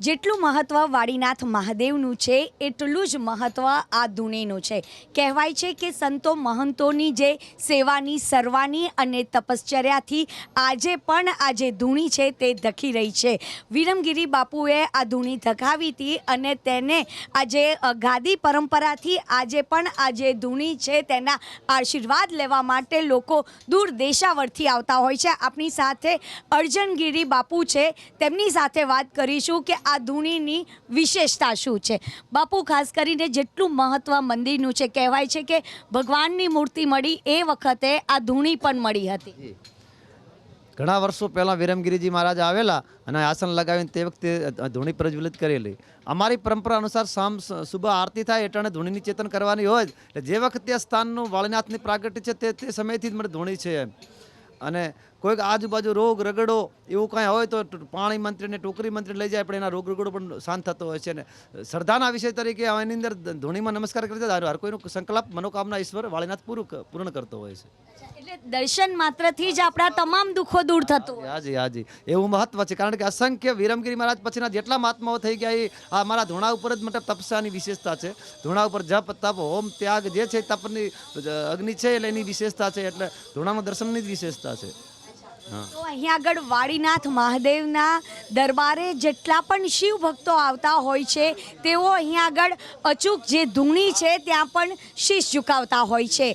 જેટલું મહત્ત્વ વાડીનાથ મહાદેવનું છે, એટલું જ મહત્ત્વ આ ધૂણીનું છે. કહેવાય છે કે સંતો મહંતોની જે સેવાની સરવાની અને તપશ્ચર્યાથી આજે પણ આ જે ધૂણી છે તે ધખી રહી છે. વિરમગીરી બાપુએ આ ધૂણી ધકાવી હતી અને તેને આજે ગાદી પરંપરાથી આજે પણ આ જે ધૂણી છે તેના આશીર્વાદ લેવા માટે લોકો દૂર દેશાવરથી આવતા હોય છે. આપણી સાથે અર્જનગીરી બાપુ છે. તેમની સાથે વાત કરીશું કે આ ધૂણીની વિશેષતા શું છે? બાપુ, ખાસ કરીને જેટલું મહત્ત્વ મંદિરનું છે, કહેવાય છે કે ભગવાનની મૂર્તિ મળી, એ વખતે આ ધૂણી પણ મળી હતી. ઘણા વર્ષો પહેલાં વિરમગીરીજી મહારાજ આવેલા અને આસન લગાવીને તે વખતે ધૂણી પ્રજ્વલિત કરેલી. અમારી પરંપરા અનુસાર સામ શુભ આરતી થાય એટલે ધૂણીની ચેતન કરવાની હોય, એટલે જે વખતે આ સ્થાનનું વાળીનાથની પ્રાગટ્ય છે તે તે સમયથી જ મને ધૂણી છે એમ. અને કોઈક આજુબાજુ રોગ રગડો એવું કાંઈ હોય તો પાણી મંત્રીને ટોકરી મંત્રી લઈ જાય પણ એના રોગ રગડો પણ શાંત થતો હોય છે. અને શ્રદ્ધાના વિષય તરીકે એની અંદર ધોનીમાં નમસ્કાર કરતા હર કોઈનું સંકલ્પ મનોકામના ઈશ્વર વાળીનાથ પૂરું પૂર્ણ કરતો હોય છે. એટલે દર્શન માત્રથી જ આપણા તમામ દુઃખો દૂર થતું. હાજી હાજી. એવું મહત્વ છે કારણ કે અસંખ્ય વિરમગીરી મહારાજ પછીના જેટલા મહાત્માઓ થઈ ગયા એ આ મારા ધૂણા ઉપર જ મતલબ તપસાની વિશેષતા છે. ધૂણા ઉપર જપ તપ હોમ ત્યાગ જે છે તપની અગ્નિ છે એટલે એની વિશેષતા છે એટલે ધૂણાનું દર્શનની જ વિશેષતા છે. તો અહીંયા આગળ વાડીનાથ મહાદેવના દરબારે જેટલા પણ શિવ ભક્તો આવતા હોય છે, તેઓ અહીંયા આગળ અચૂક જે ધૂણી છે, ત્યાં પણ શીશ ઝુકાવતા હોય છે.